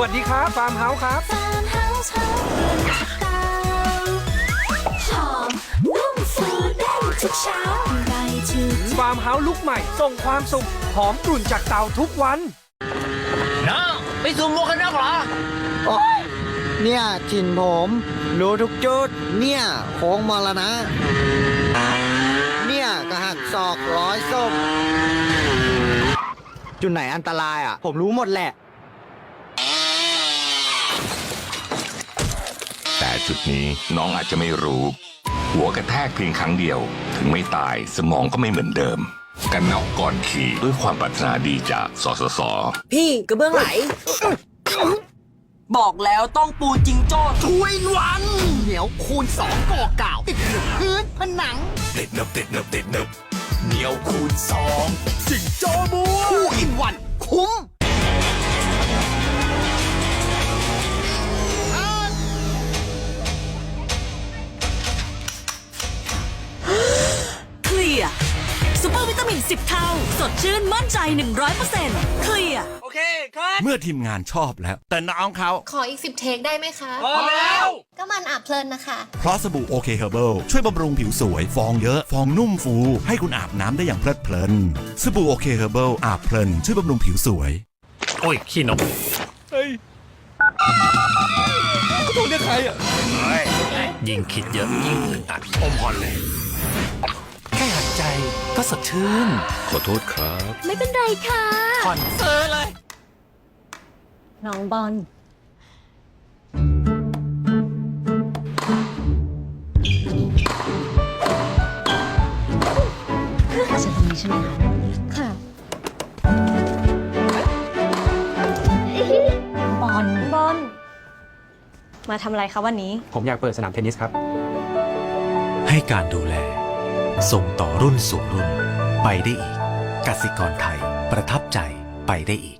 วัสดีครับฟาร์มเฮาส์ครับ ฟาร์มเฮาส์เฮาส์เรือนเก่าหอมนุ่มฟูได้ทุกเช้าไรชื่นฟาร์มเฮาส์ลุกใหม่ ส่งความสุข หอมกลุ่นจากเตาทุกวัน น้าไปสูบหมวกกันน็อกเหรอ โอ๊ยเนี่ยถิ่นผมรู้ทุกจุด เนี่ยโค้งมรณะ เนี่ยกระหักศอกร้อยศพจุดไหนอันตรายอะ ผมรู้หมดแหละ แต่จุดนี้น้องอาจจะไม่รู้ หัวกระแทกเพียงครั้งเดียว ถึงไม่ตายสมองก็ไม่เหมือนเดิม กันน็อกก่อนขี่ด้วยความปรารถนาดีจากสสส พี่กระเบื้องไหล บอกแล้วต้องปูจิงโจ้ทุยวัน เหนียวคูณสองก่อเก่าติดอยู่พื้นผนัง ติดเนึบติดเนึบติดเนึบเหนียวคูณสองคู่อินวัน ลียร์ซูเปอร์วิตามิน 10 เท่า สดชื่นมั่นใจ 100%เคลียร์โอเคครับเมื่อทีมงานชอบแล้ว แต่น้องเขาขออีกสิบเทคได้ไหมคะ พอแล้ว ก็มันอาบเพลินนะคะ เพราะสบู่โอเคเฮอร์เบิลช่วยบำรุงผิวสวย ฟองเยอะ ฟองนุ่มฟู ให้คุณอาบน้ำได้อย่างเพลิดเพลิน สบู่โอเคเฮอร์เบิลอาบเพลิน ช่วยบำรุงผิวสวย โอ้ย ขี้นกโทรเรียกใครอะ ยิ่งคิดเยอะยิ่งอึดอัดอมพรเลยแค่หัน ใจก็สดชื่น ขอโทษครับ ไม่เป็นไรค่ะ ผ่อนเซอร์เลย น้องบอลฉันตรงนี้ใช่ไหมคะค่ะ บอล บอล มาทำอะไรคะวันนี้ ผมอยากเปิดสนามเทนนิสครับ ให้การดูแล ส่งต่อรุ่นสู่รุ่น ไปได้อีกกสิกรไทยประทับใจไปได้อีก